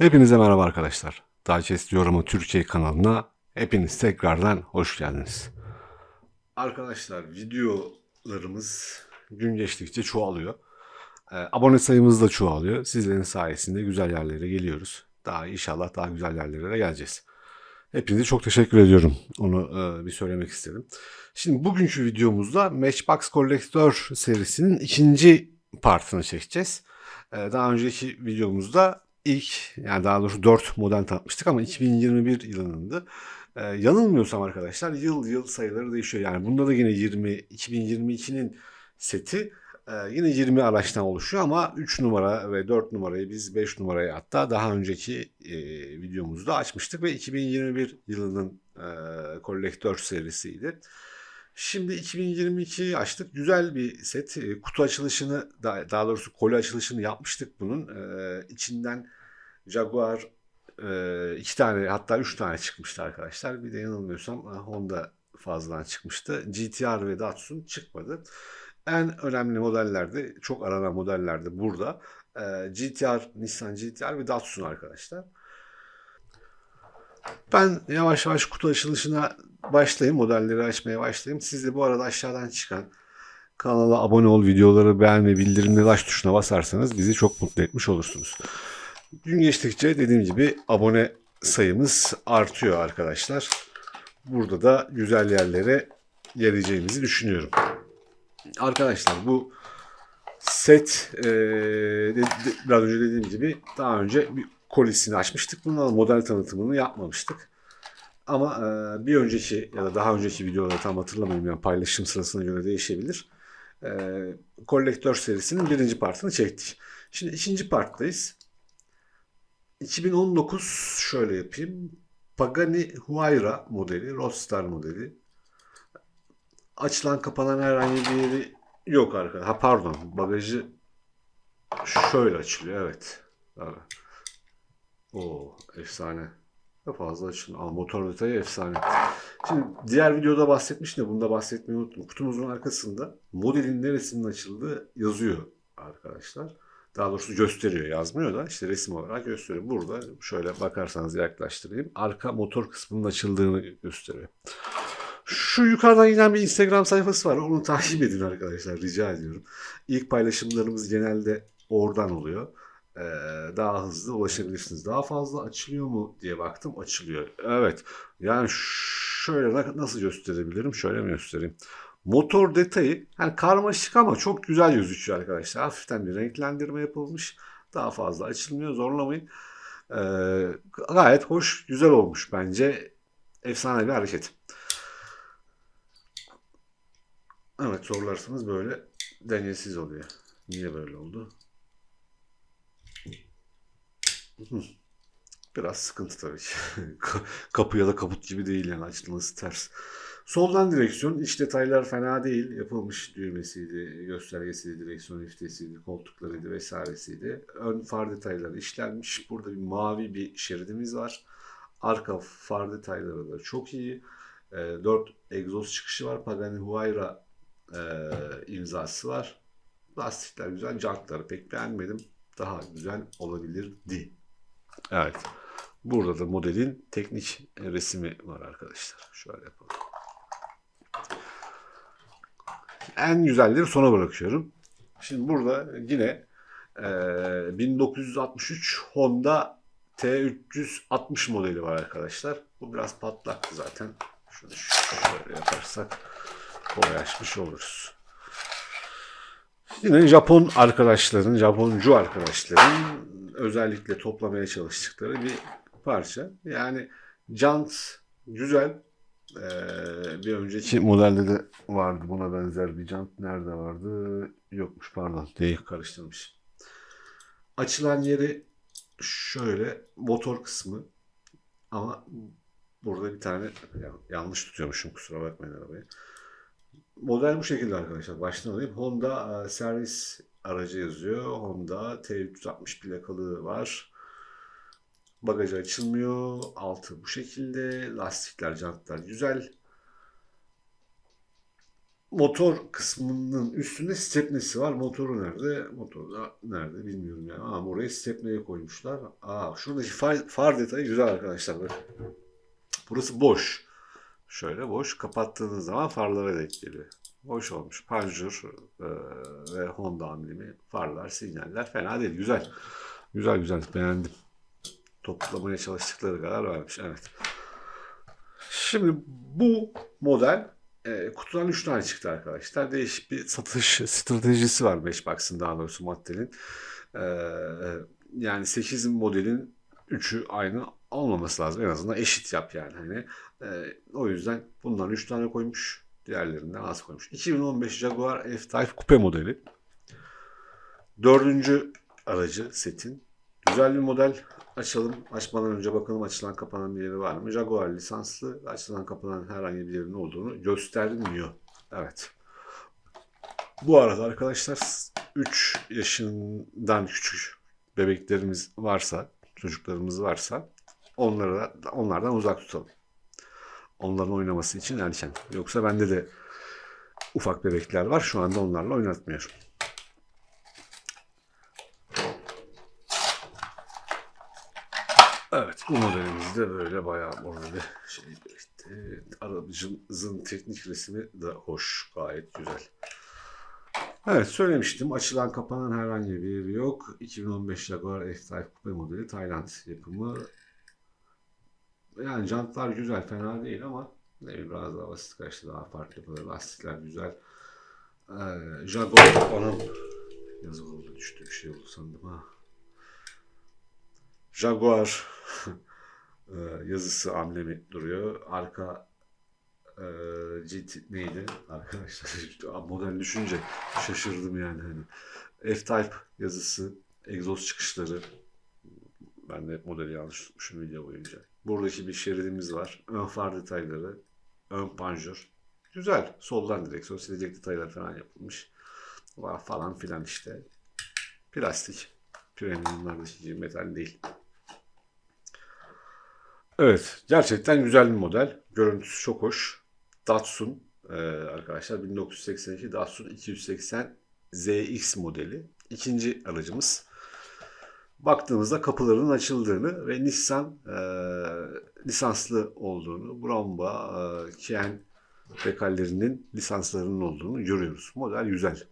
Hepinize merhaba arkadaşlar. Digest Yorumu Türkiye kanalına hepiniz tekrardan hoş geldiniz. Arkadaşlar videolarımız gün geçtikçe çoğalıyor. Ee, abone sayımız da çoğalıyor. Sizlerin sayesinde güzel yerlere geliyoruz. Daha inşallah daha güzel yerlere de geleceğiz. Hepinize çok teşekkür ediyorum. Onu e, bir söylemek istedim. Şimdi bugünkü videomuzda Matchbox Collector serisinin ikinci partını çekeceğiz. Ee, daha önceki videomuzda ilk yani daha doğrusu 4 model tanıtmıştık ama 2021 yılınındı. Ee, yanılmıyorsam arkadaşlar yıl yıl sayıları değişiyor. Yani bunda da yine 20 2022'nin seti e, yine 20 araçtan oluşuyor ama 3 numara ve 4 numarayı biz 5 numarayı hatta daha önceki e, videomuzda açmıştık ve 2021 yılının e, kolektör serisiydi. Şimdi 2022'yi açtık. Güzel bir set. E, Kutu açılışını daha, doğrusu koli açılışını yapmıştık bunun. Ee, içinden Jaguar e, iki tane hatta üç tane çıkmıştı arkadaşlar. Bir de yanılmıyorsam e, Honda fazladan çıkmıştı. GTR ve Datsun çıkmadı. En önemli modellerde, çok aranan modellerde burada. Ee, GTR, Nissan GTR ve Datsun arkadaşlar. Ben yavaş yavaş kutu açılışına başlayayım. Modelleri açmaya başlayayım. Siz de bu arada aşağıdan çıkan kanala abone ol, videoları beğen ve bildirimli taş tuşuna basarsanız bizi çok mutlu etmiş olursunuz. Gün geçtikçe dediğim gibi abone sayımız artıyor arkadaşlar. Burada da güzel yerlere geleceğimizi düşünüyorum. Arkadaşlar bu set e, de- biraz önce dediğim gibi daha önce bir kolisini açmıştık. Bunun model tanıtımını yapmamıştık. Ama e, bir önceki ya da daha önceki videoları tam hatırlamıyorum yani paylaşım sırasına göre değişebilir. E, kolektör serisinin birinci partını çektik. Şimdi ikinci parttayız. 2019 şöyle yapayım. Pagani Huayra modeli, Roadstar modeli. Açılan kapanan herhangi bir yeri yok arkadaşlar. Ha pardon bagajı şöyle açılıyor evet. evet. Oo efsane. Çok fazla açın. Ama motor detayı efsane. Şimdi diğer videoda bahsetmiştim de bunda bahsetmeyi unuttum. Kutumuzun arkasında modelin neresinin açıldığı yazıyor arkadaşlar. Daha doğrusu gösteriyor yazmıyor da işte resim olarak gösteriyor. Burada şöyle bakarsanız yaklaştırayım. Arka motor kısmının açıldığını gösteriyor. Şu yukarıdan giden bir Instagram sayfası var. Onu takip edin arkadaşlar rica ediyorum. İlk paylaşımlarımız genelde oradan oluyor. Ee, daha hızlı ulaşabilirsiniz. Daha fazla açılıyor mu diye baktım. Açılıyor. Evet. Yani şöyle na- nasıl gösterebilirim? Şöyle mi göstereyim? Motor detayı yani karmaşık ama çok güzel gözüküyor arkadaşlar. Hafiften bir renklendirme yapılmış. Daha fazla açılmıyor. Zorlamayın. Ee, gayet hoş, güzel olmuş bence. Efsane bir hareket. Evet zorlarsanız böyle dengesiz oluyor. Niye böyle oldu? Biraz sıkıntı tabii Kapı ya da kaput gibi değil yani açılması ters. Soldan direksiyon iç detaylar fena değil. Yapılmış düğmesiydi, göstergesiydi, direksiyon iftesiydi, koltuklarıydı vesairesiydi. Ön far detayları işlenmiş. Burada bir mavi bir şeridimiz var. Arka far detayları da çok iyi. 4 egzoz çıkışı var. Pagani Huayra e, imzası var. Lastikler güzel. Jantları pek beğenmedim. Daha güzel olabilirdi. Evet. Burada da modelin teknik resmi var arkadaşlar. Şöyle yapalım. En güzelleri sona bırakıyorum. Şimdi burada yine e, 1963 Honda T360 modeli var arkadaşlar. Bu biraz patlaktı zaten. Şunu şöyle yaparsak kolay açmış oluruz. Yine Japon arkadaşların, Japoncu arkadaşların özellikle toplamaya çalıştıkları bir parça. Yani jant güzel. Ee, bir önceki modelde de vardı buna benzer bir jant. Nerede vardı? Yokmuş pardon. Değil karıştırmış. Açılan yeri şöyle motor kısmı ama burada bir tane ya- yanlış tutuyormuşum kusura bakmayın arabayı. Model bu şekilde arkadaşlar. Baştan alayım. Honda e, servis aracı yazıyor. Honda T360 plakalı var. Bagajı açılmıyor. Altı bu şekilde. Lastikler, jantlar güzel. motor kısmının üstünde stepnesi var. Motoru nerede? Motor da nerede bilmiyorum yani. Ama oraya stepneye koymuşlar. Aa, şuradaki far, far detayı güzel arkadaşlar. Bak. Burası boş. Şöyle boş. Kapattığınız zaman farlara denk geliyor. Hoş olmuş. Panjur e, ve Honda amblemi, farlar, sinyaller fena değil. Güzel. Güzel güzel. Beğendim. Toplamaya çalıştıkları kadar varmış. Evet. Şimdi bu model e, kutudan 3 tane çıktı arkadaşlar. Değişik bir satış stratejisi var Matchbox'ın daha doğrusu Mattel'in. E, yani 8 modelin 3'ü aynı olmaması lazım. En azından eşit yap yani. Hani, e, o yüzden bundan 3 tane koymuş. Diğerlerinden az koymuş. 2015 Jaguar F-Type Coupe modeli. Dördüncü aracı setin. Güzel bir model. Açalım. Açmadan önce bakalım açılan kapanan bir yeri var mı? Jaguar lisanslı. Açılan kapanan herhangi bir yerin olduğunu göstermiyor. Evet. Bu arada arkadaşlar 3 yaşından küçük bebeklerimiz varsa, çocuklarımız varsa onlara onlardan uzak tutalım. Onların oynaması için erken. Yoksa bende de ufak bebekler var. Şu anda onlarla oynatmıyorum. Evet bu modelimizde böyle bayağı böyle şey işte aracımızın teknik resmi de hoş gayet güzel. Evet söylemiştim açılan kapanan herhangi bir yeri yok. 2015 Jaguar F-Type Coupe modeli Tayland yapımı. Yani jantlar güzel fena değil ama ne bileyim biraz daha basit kaçtı daha farklı böyle lastikler güzel. Ee, Jaguar anam yazık oldu düştü bir şey oldu sandım ha. Jaguar e, yazısı amblemi duruyor. Arka e, GT neydi arkadaşlar model düşünce şaşırdım yani hani F-Type yazısı egzoz çıkışları ben de modeli yanlış tutmuşum video boyunca. Buradaki bir şeridimiz var. Ön far detayları, ön panjur. Güzel. Soldan direksiyon silecek detaylar falan yapılmış. Var falan filan işte. Plastik. Premiumlardaki gibi metal değil. Evet. Gerçekten güzel bir model. Görüntüsü çok hoş. Datsun e, arkadaşlar 1982 Datsun 280 ZX modeli. İkinci aracımız. Baktığımızda kapıların açıldığını ve Nissan e, lisanslı olduğunu, Bromba, e, Kien dekallerinin lisanslarının olduğunu görüyoruz. Model güzel.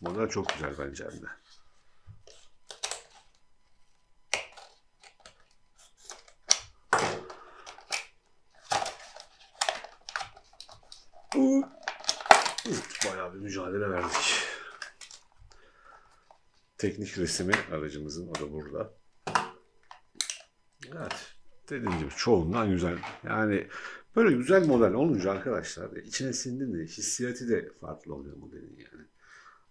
Model çok güzel bence hem de. Bayağı bir mücadele verdik. Teknik resmi aracımızın o da burada. Evet. Dediğim gibi çoğundan güzel. Yani böyle güzel model olunca arkadaşlar içine sindin de hissiyatı de farklı oluyor modelin yani.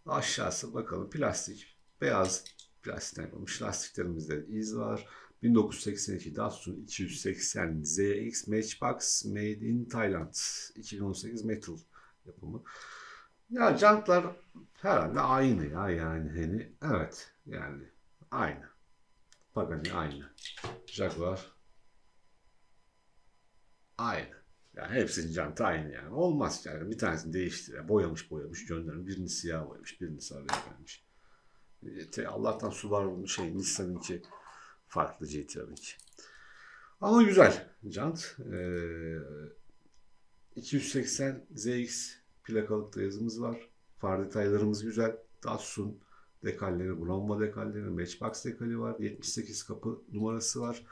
Aşağısı bakalım plastik. Beyaz plastikten yapılmış. Lastiklerimizde iz var. 1982 Datsun 280 ZX Matchbox Made in Thailand 2018 Metal yapımı. Ya jantlar herhalde aynı ya yani hani evet yani aynı. Pagani aynı. Jaguar aynı. Yani hepsinin jantı aynı yani. Olmaz yani. Bir tanesini değiştir. Boyamış boyamış göndermiş. Birini siyah boyamış. Birini sarıya vermiş. E, Allah'tan Subaru şey Nissan'ınki farklı GTR'ınki. Ama güzel jant. Ee, 280 ZX plakalıkta yazımız var. Far detaylarımız güzel. Datsun dekalleri, Bromma dekalleri, Matchbox dekali var. 78 kapı numarası var.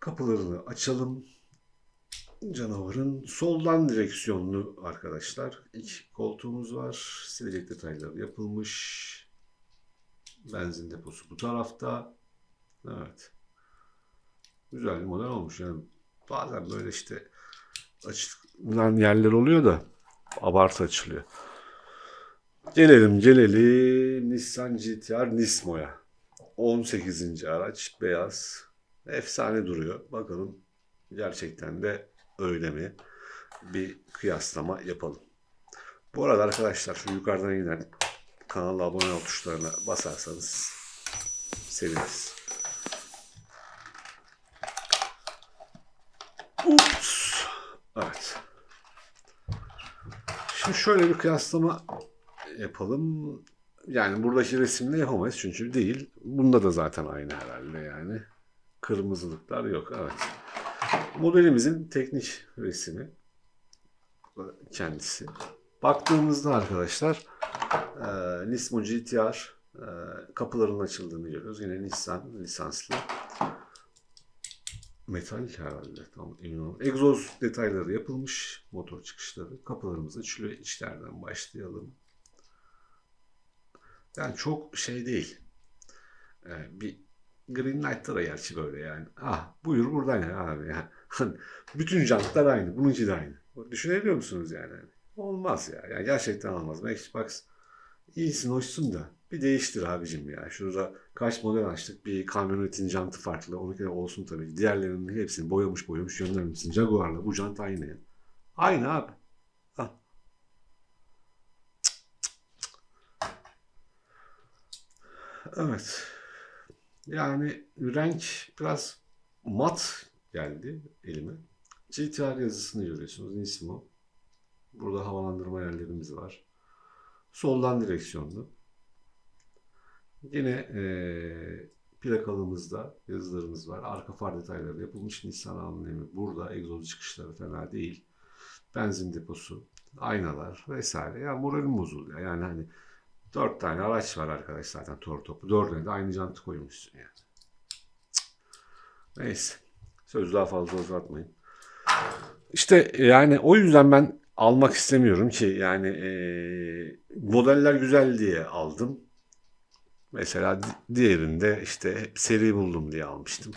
Kapılarını açalım. Canavarın soldan direksiyonlu arkadaşlar. İlk koltuğumuz var. Silecek detayları yapılmış. Benzin deposu bu tarafta. Evet. Güzel bir model olmuş. Yani bazen böyle işte açılan yerler oluyor da abartı açılıyor. Gelelim gelelim Nissan GTR Nismo'ya. 18. araç beyaz. Efsane duruyor. Bakalım gerçekten de öyle mi? Bir kıyaslama yapalım. Bu arada arkadaşlar şu yukarıdan inen kanala abone ol tuşlarına basarsanız seviniriz. Ups. Evet. Şimdi şöyle bir kıyaslama yapalım. Yani buradaki resimle yapamayız çünkü değil. Bunda da zaten aynı herhalde yani. Kırmızılıklar yok. Evet. Modelimizin teknik resmi kendisi. Baktığımızda arkadaşlar e, Nismo GTR e, kapılarının açıldığını görüyoruz. Yine Nissan lisanslı. Metalik herhalde. Tam emin olamadım. Egzoz detayları yapılmış. Motor çıkışları. Kapılarımız açılıyor. İçleriden başlayalım. Yani çok şey değil. Ee, bir Green Knight'ta da gerçi böyle yani. Ah buyur buradan ya abi ya. Bütün jantlar aynı. Bununki de aynı. Düşünebiliyor musunuz yani? Olmaz ya. Yani gerçekten olmaz. Matchbox iyisin hoşsun da bir değiştir abicim ya. Şurada kaç model açtık. Bir kamyonetin jantı farklı. Onunki de olsun tabii. Diğerlerinin hepsini boyamış boyamış göndermişsin. Jaguar'la bu jant aynı. Aynı abi. Evet. Yani renk biraz mat geldi elime. GTR yazısını görüyorsunuz. Nismo. Burada havalandırma yerlerimiz var. Soldan direksiyonlu. Yine eee plakalığımızda yazılarımız var. Arka far detayları yapılmış. Nissan amblemi burada. Egzoz çıkışları fena değil. Benzin deposu, aynalar vesaire. Ya moralim bozuluyor. Yani hani dört tane araç var arkadaş zaten tor topu. Dördüne de aynı jantı koymuşsun yani. Neyse. Sözü daha fazla uzatmayın. İşte yani o yüzden ben almak istemiyorum ki yani eee, modeller güzel diye aldım. Mesela di- diğerinde işte seri buldum diye almıştım.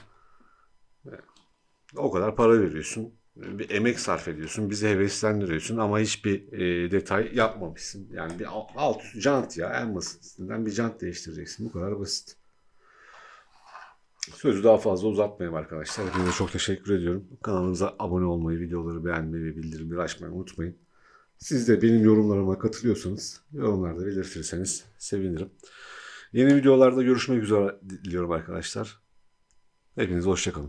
O kadar para veriyorsun. Bir emek sarf ediyorsun. Bizi heveslendiriyorsun ama hiçbir e, detay yapmamışsın. Yani bir al- alt üst jant ya en basitinden bir jant değiştireceksin. Bu kadar basit. Sözü daha fazla uzatmayayım arkadaşlar. Hepinize çok teşekkür ediyorum. Kanalımıza abone olmayı, videoları beğenmeyi ve bildirimleri açmayı unutmayın. Siz de benim yorumlarıma katılıyorsanız yorumlarda belirtirseniz sevinirim. Yeni videolarda görüşmek üzere diliyorum arkadaşlar. Hepinize hoşçakalın.